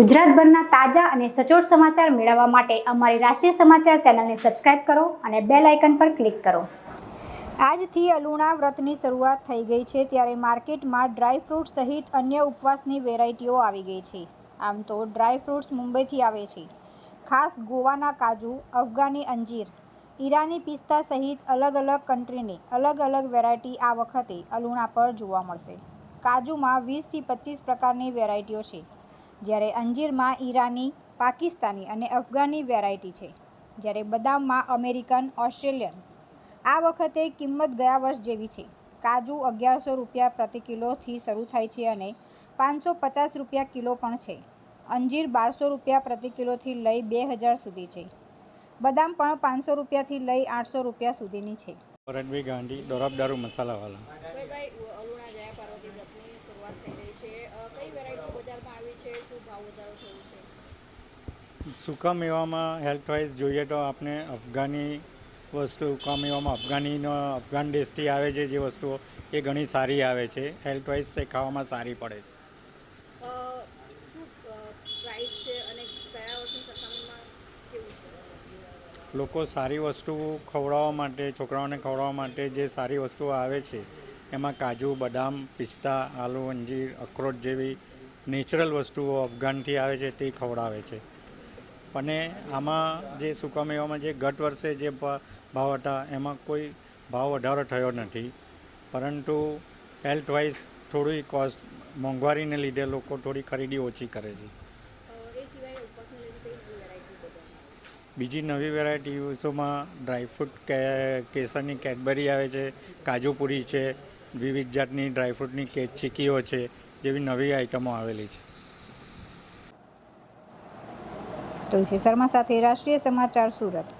ગુજરાતભરના તાજા અને સચોટ સમાચાર મેળવવા માટે અમારી રાષ્ટ્રીય સમાચાર ચેનલને સબસ્ક્રાઇબ કરો અને બેલ આઇકન પર ક્લિક કરો. આજથી અલુણા વ્રતની શરૂઆત થઈ ગઈ છે ત્યારે માર્કેટમાં ડ્રાયફ્રૂટ સહિત અન્ય ઉપવાસની વેરાયટીઓ આવી ગઈ છે. આમ તો ડ્રાયફ્રૂટ્સ મુંબઈથી આવે છે. ખાસ ગોવાના કાજુ, અફઘાની અંજીર, ઈરાની પિસ્તા સહિત અલગ અલગ કન્ટ્રીની અલગ અલગ વેરાયટી આ વખતે અલુણા પર જોવા મળશે. કાજુમાં વીસથી પચીસ પ્રકારની વેરાયટીઓ છે. જ્યારે અંજીરમાં ઈરાની, પાકિસ્તાની અને અફઘાની વેરાયટી છે, જ્યારે બદામમાં અમેરિકન, ઓસ્ટ્રેલિયન. આ વખતે કિંમત ગયા વર્ષ જેવી છે. કાજુ અગિયારસો રૂપિયા પ્રતિ કિલોથી શરૂ થાય છે અને પાંચસો પચાસ રૂપિયા કિલો પણ છે. અંજીર બારસો રૂપિયા પ્રતિ કિલોથી લઈ બે હજાર સુધી છે. બદામ પણ પાંચસો રૂપિયાથી લઈ આઠસો રૂપિયા સુધીની છે. ભરતભાઈ ગાંધી દોરાબદારુ મસાલાવાલા. અલુણા જયા પાર્વતી વ્રતની શરૂઆત થઈ રહી છે. કઈ વેરાયટી બજારમાં આવી છે? શું ભાવ વધારો થયો છે? સૂકા મેવામાં હેલ્થ વાઇઝ જોઈએ તો આપણે અફઘાની વસ્તુ સૂકા મેવામાં અફઘાનીનો અફઘાન દેશથી આવે છે જે વસ્તુઓ એ ઘણી સારી આવે છે. હેલ્થ વાઇઝ તે ખાવામાં સારી પડે છે? લોકો સારી વસ્તુ ખવડાવવા માટે છોકરાઓને ખવડાવવા માટે જે સારી વસ્તુઓ આવે છે એમાં કાજુ, બદામ, પિસ્તા, આલુ, અંજીર, અખરોટ જેવી નેચરલ વસ્તુઓ અફઘાનથી આવે છે તે ખવડાવે છે. અને આમાં જે સૂકા મેવામાં જે ગત વર્ષે જે ભાવ હતા, એમાં કોઈ ભાવ વધારો થયો નથી. પરંતુ હેલ્થ વાઇઝ થોડી કોસ્ટ મોંઘવારીને લીધે લોકો થોડી ખરીદી ઓછી કરે છે. કઈ નવી વેરાયટી બીજી વેરાયટીઓમાં ડ્રાયફ્રૂટ કે, કેસરની કેડબરી આવે છે કાજુપુરી છે વિવિધ જાતની ડ્રાયફ્રૂટની કે ચીકીઓ છે, જેવી નવી આઇટમો આવેલી છે. તુલસી શર્મા સાથે રાષ્ટ્રીય સમાચાર સુરત.